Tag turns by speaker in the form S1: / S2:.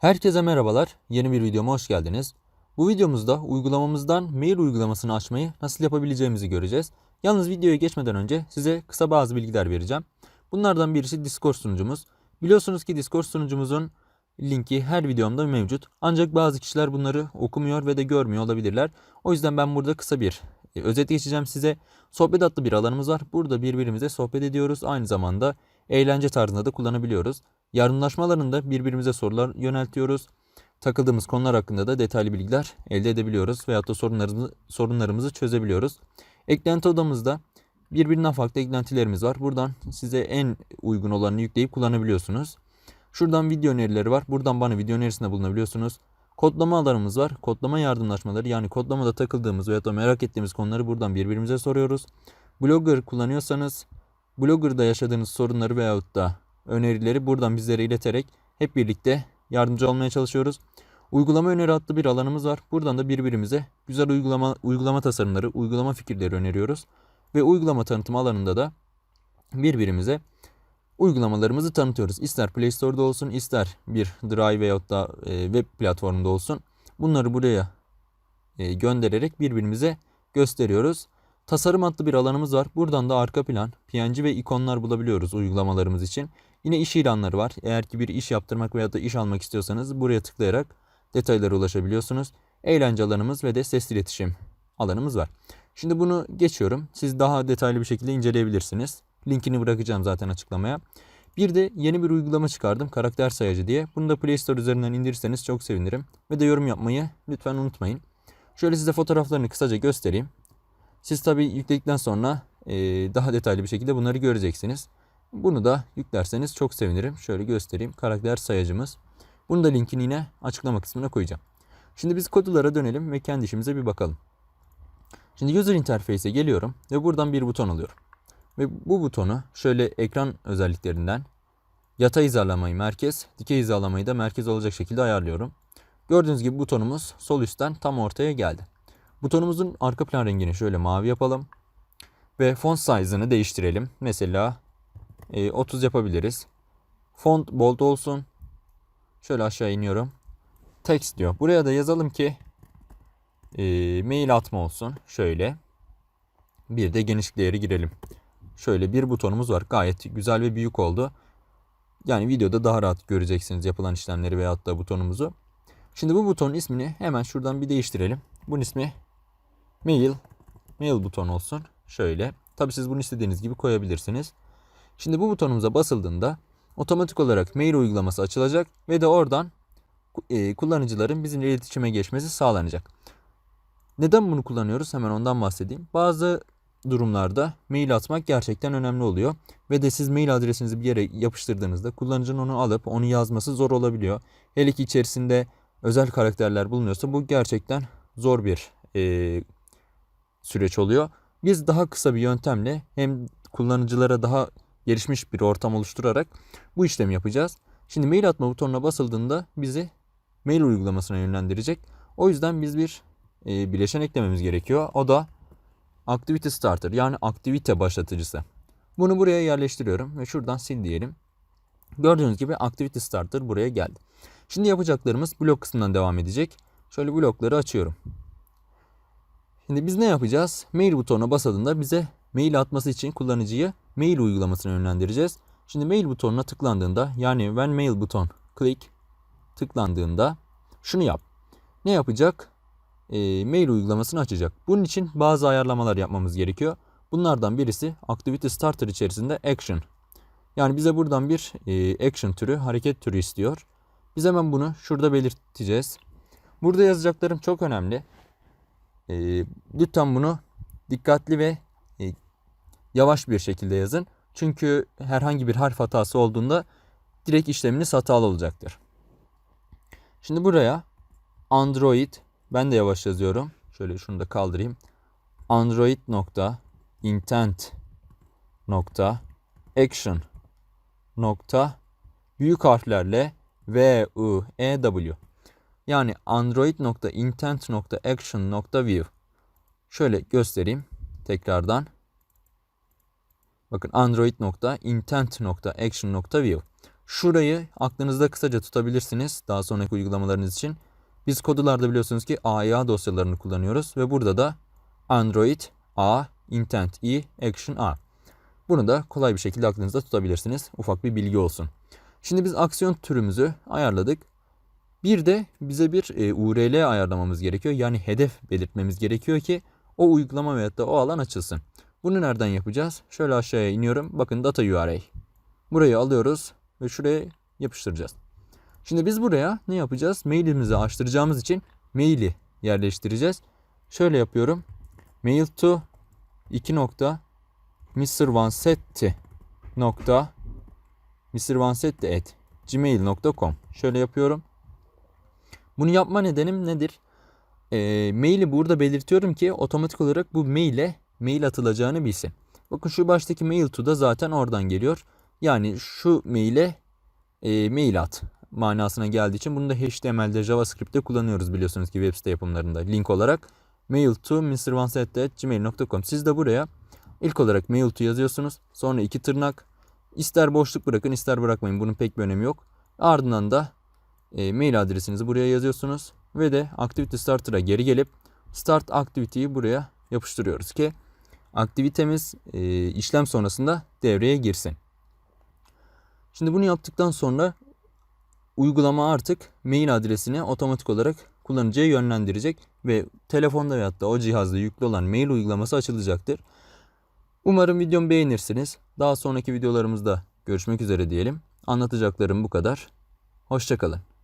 S1: Herkese merhabalar. Yeni bir videoma hoş geldiniz. Bu videomuzda uygulamamızdan mail uygulamasını açmayı nasıl yapabileceğimizi göreceğiz. Yalnız videoya geçmeden önce size kısa bazı bilgiler vereceğim. Bunlardan birisi Discord sunucumuz. Biliyorsunuz ki Discord sunucumuzun linki her videomda mevcut. Ancak bazı kişiler bunları okumuyor ve de görmüyor olabilirler. O yüzden ben burada kısa bir e, özet geçeceğim size. Sohbet adlı bir alanımız var. Burada birbirimize sohbet ediyoruz. Aynı zamanda eğlence tarzında da kullanabiliyoruz. Yardımlaşmalarında birbirimize sorular yöneltiyoruz. Takıldığımız konular hakkında da detaylı bilgiler elde edebiliyoruz veyahut da sorunlarımızı, sorunlarımızı çözebiliyoruz. Eklenti odamızda birbirinden farklı eklentilerimiz var. Buradan size en uygun olanı yükleyip kullanabiliyorsunuz. Şuradan video önerileri var. Buradan bana video önerisinde bulunabiliyorsunuz. Kodlama alanımız var. Kodlama yardımlaşmaları yani kodlamada takıldığımız veya da merak ettiğimiz konuları buradan birbirimize soruyoruz. Blogger kullanıyorsanız Blogger'da yaşadığınız sorunları veyahut da önerileri buradan bizlere ileterek hep birlikte yardımcı olmaya çalışıyoruz. Uygulama öneri adlı bir alanımız var. Buradan da birbirimize güzel uygulama uygulama tasarımları, uygulama fikirleri öneriyoruz. Ve uygulama tanıtım alanında da birbirimize uygulamalarımızı tanıtıyoruz. İster Play Store'da olsun, ister bir Drive veyahut da e, web platformunda olsun. Bunları buraya e, göndererek birbirimize gösteriyoruz. Tasarım adlı bir alanımız var. Buradan da arka plan, PNG ve ikonlar bulabiliyoruz uygulamalarımız için. Yine iş ilanları var. Eğer ki bir iş yaptırmak veya da iş almak istiyorsanız buraya tıklayarak detaylara ulaşabiliyorsunuz. Eğlence alanımız ve de sesli iletişim alanımız var. Şimdi bunu geçiyorum. Siz daha detaylı bir şekilde inceleyebilirsiniz. Linkini bırakacağım zaten açıklamaya. Bir de yeni bir uygulama çıkardım. Karakter sayacı diye. Bunu da Play Store üzerinden indirirseniz çok sevinirim. Ve de yorum yapmayı lütfen unutmayın. Şöyle size fotoğraflarını kısaca göstereyim. Siz tabi yükledikten sonra e, daha detaylı bir şekilde bunları göreceksiniz. Bunu da yüklerseniz çok sevinirim. Şöyle göstereyim. Karakter sayacımız. Bunu da linkini yine açıklama kısmına koyacağım. Şimdi biz kodulara dönelim ve kendi işimize bir bakalım. Şimdi user interface'e geliyorum ve buradan bir buton alıyorum. Ve bu butonu şöyle ekran özelliklerinden yatay hizalamayı merkez, dikey hizalamayı da merkez olacak şekilde ayarlıyorum. Gördüğünüz gibi butonumuz sol üstten tam ortaya geldi. Butonumuzun arka plan rengini şöyle mavi yapalım. Ve font size'ını değiştirelim. Mesela e, 30 yapabiliriz. Font bold olsun. Şöyle aşağı iniyorum. Text diyor. Buraya da yazalım ki e, mail atma olsun. Şöyle. Bir de genişlik değeri girelim. Şöyle bir butonumuz var. Gayet güzel ve büyük oldu. Yani videoda daha rahat göreceksiniz yapılan işlemleri veyahut da butonumuzu. Şimdi bu butonun ismini hemen şuradan bir değiştirelim. Bunun ismi mail mail buton olsun. Şöyle. Tabi siz bunu istediğiniz gibi koyabilirsiniz. Şimdi bu butonumuza basıldığında otomatik olarak mail uygulaması açılacak ve de oradan e, kullanıcıların bizimle iletişime geçmesi sağlanacak. Neden bunu kullanıyoruz? Hemen ondan bahsedeyim. Bazı durumlarda mail atmak gerçekten önemli oluyor. Ve de siz mail adresinizi bir yere yapıştırdığınızda kullanıcının onu alıp onu yazması zor olabiliyor. Hele ki içerisinde özel karakterler bulunuyorsa bu gerçekten zor bir e, süreç oluyor. Biz daha kısa bir yöntemle hem kullanıcılara daha gelişmiş bir ortam oluşturarak bu işlemi yapacağız. Şimdi mail atma butonuna basıldığında bizi mail uygulamasına yönlendirecek. O yüzden biz bir e, bileşen eklememiz gerekiyor. O da Activity Starter yani aktivite başlatıcısı. Bunu buraya yerleştiriyorum ve şuradan sil diyelim. Gördüğünüz gibi Activity Starter buraya geldi. Şimdi yapacaklarımız blok kısmından devam edecek. Şöyle blokları açıyorum. Şimdi biz ne yapacağız? Mail butonuna basıldığında bize mail atması için kullanıcıyı mail uygulamasına yönlendireceğiz. Şimdi mail butonuna tıklandığında yani when mail buton click tıklandığında şunu yap. Ne yapacak? E, mail uygulamasını açacak. Bunun için bazı ayarlamalar yapmamız gerekiyor. Bunlardan birisi Activity Starter içerisinde Action. Yani bize buradan bir e, action türü, hareket türü istiyor. Biz hemen bunu şurada belirteceğiz. Burada yazacaklarım çok önemli. E, lütfen bunu dikkatli ve e, yavaş bir şekilde yazın. Çünkü herhangi bir harf hatası olduğunda direkt işleminiz hatalı olacaktır. Şimdi buraya Android ben de yavaş yazıyorum. Şöyle şunu da kaldırayım. Android nokta intent nokta action nokta büyük harflerle V U E W yani android nokta intent nokta action nokta view şöyle göstereyim tekrardan bakın android nokta intent nokta action nokta view Şurayı aklınızda kısaca tutabilirsiniz daha sonraki uygulamalarınız için. Biz kodularda biliyorsunuz ki AIA dosyalarını kullanıyoruz ve burada da Android A, Intent E, Action A. Bunu da kolay bir şekilde aklınızda tutabilirsiniz. Ufak bir bilgi olsun. Şimdi biz aksiyon türümüzü ayarladık. Bir de bize bir e, URL ayarlamamız gerekiyor. Yani hedef belirtmemiz gerekiyor ki o uygulama veyahut da o alan açılsın. Bunu nereden yapacağız? Şöyle aşağıya iniyorum. Bakın data URL. Burayı alıyoruz ve şuraya yapıştıracağız. Şimdi biz buraya ne yapacağız? Mailimizi açtıracağımız için maili yerleştireceğiz. Şöyle yapıyorum. Mail to 2 nokta Mr. Vansetti nokta Mr. Vansetti at gmail.com Şöyle yapıyorum. Bunu yapma nedenim nedir? E, maili burada belirtiyorum ki otomatik olarak bu maile mail atılacağını bilsin. Bakın şu baştaki mail to da zaten oradan geliyor. Yani şu maile e, mail at manasına geldiği için bunu da HTML'de JavaScript'te kullanıyoruz biliyorsunuz ki web site yapımlarında link olarak mail to mrvanset.gmail.com Siz de buraya ilk olarak mail to yazıyorsunuz. Sonra iki tırnak ister boşluk bırakın ister bırakmayın bunun pek bir önemi yok. Ardından da e, mail adresinizi buraya yazıyorsunuz ve de Activity Starter'a geri gelip Start Activity'yi buraya yapıştırıyoruz ki aktivitemiz e, işlem sonrasında devreye girsin. Şimdi bunu yaptıktan sonra uygulama artık mail adresini otomatik olarak kullanıcıya yönlendirecek ve telefonda veyahut da o cihazda yüklü olan mail uygulaması açılacaktır. Umarım videomu beğenirsiniz. Daha sonraki videolarımızda görüşmek üzere diyelim. Anlatacaklarım bu kadar. Hoşçakalın.